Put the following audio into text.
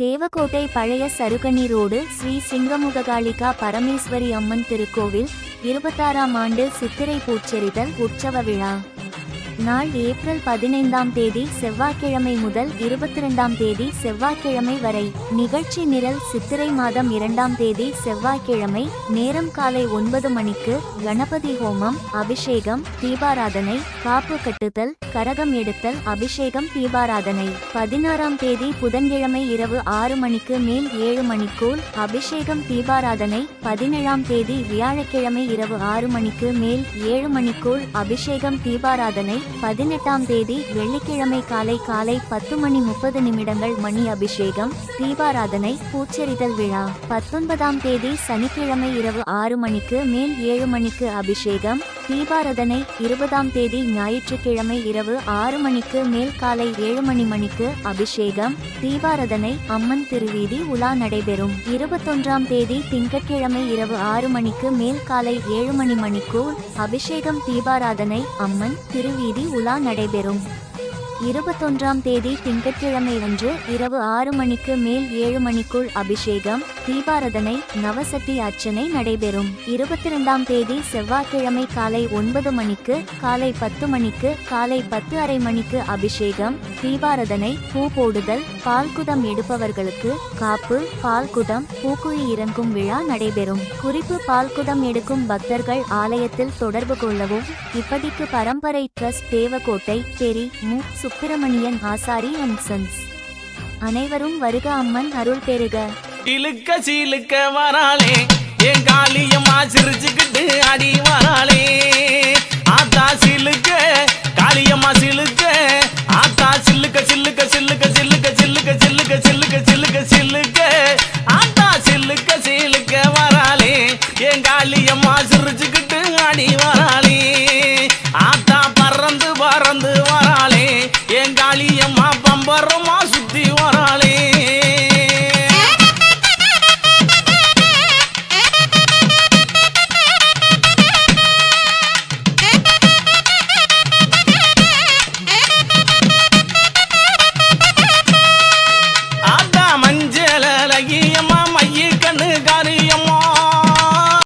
தேவக்கோட்டை பழைய சருகணி ரோடு ஸ்ரீ சிங்கமுககாளிகா பரமேஸ்வரி அம்மன் திருக்கோவில் இருபத்தாறாம் ஆண்டு சித்திரை பூச்செறிதல் உற்சவ விழா. நாள் ஏப்ரல் பதினைந்தாம் தேதி செவ்வாய்க்கிழமை முதல் இருபத்தி ரெண்டாம் தேதி செவ்வாய்க்கிழமை வரை. நிகழ்ச்சி நிரல் சித்திரை மாதம் இரண்டாம் தேதி செவ்வாய்க்கிழமை நேரம் காலை ஒன்பது மணிக்கு கணபதி ஹோமம் அபிஷேகம் தீபாராதனை காப்பு கட்டுதல் கரகம் எடுத்தல் அபிஷேகம் தீபாராதனை. பதினாறாம் தேதி புதன்கிழமை இரவு ஆறு மணிக்கு மேல் ஏழு மணிக்குள் அபிஷேகம் தீபாராதனை. பதினேழாம் தேதி வியாழக்கிழமை இரவு ஆறு மணிக்கு மேல் ஏழு மணிக்குள் அபிஷேகம் தீபாராதனை. பதினெட்டாம் தேதி வெள்ளிக்கிழமை காலை காலை பத்து மணி முப்பது நிமிடங்கள் மணி அபிஷேகம் தீபாராதனை பூச்செறிதல் விழா. பத்தொன்பதாம் தேதி சனிக்கிழமை இரவு ஆறு மணிக்கு மேல் ஏழு மணிக்கு அபிஷேகம் தீபாரதனை இருபதாம் தேதி ஞாயிற்றுக்கிழமை இரவு ஆறு மணிக்கு மேல் காலை ஏழு மணி மணிக்கு அபிஷேகம் தீபாரதனை அம்மன் திருவீதி உலா நடைபெறும். இருபத்தொன்றாம் தேதி திங்கட்கிழமை இரவு ஆறு மணிக்கு மேல் காலை ஏழு மணி மணிக்குள் அபிஷேகம் தீபாராதனை அம்மன் திருவீதி உலா நடைபெறும். இருபத்தொன்றாம் தேதி திங்கட்கிழமை அன்று இரவு ஆறு மணிக்கு மேல் ஏழு மணிக்குள் அபிஷேகம் தீபாரதனை நவசக்தி அர்ச்சனை நடைபெறும். இருபத்தி ரெண்டாம் தேதி செவ்வாய்க்கிழமை காலை ஒன்பது மணிக்கு காலை பத்து மணிக்கு காலை பத்து அரை மணிக்கு அபிஷேகம் தீபாரதனை பூ போடுதல் பால்குதம் எடுப்பவர்களுக்கு காப்பு பால்குதம் பூக்குழி இறங்கும் விழா நடைபெறும். குறிப்பு பால்குதம் எடுக்கும் பக்தர்கள் ஆலயத்தில் தொடர்பு கொள்ளவும் இப்படிக்கு பரம்பரை trust Devakottai peri M Subramanian Asari and sons அனைவரும் வருக அம்மன் அருள் பெறுக. இழுக்க சீலுக்க வராளே என் காளியம்மா சிரிச்சுக்கிட்டு அடிவா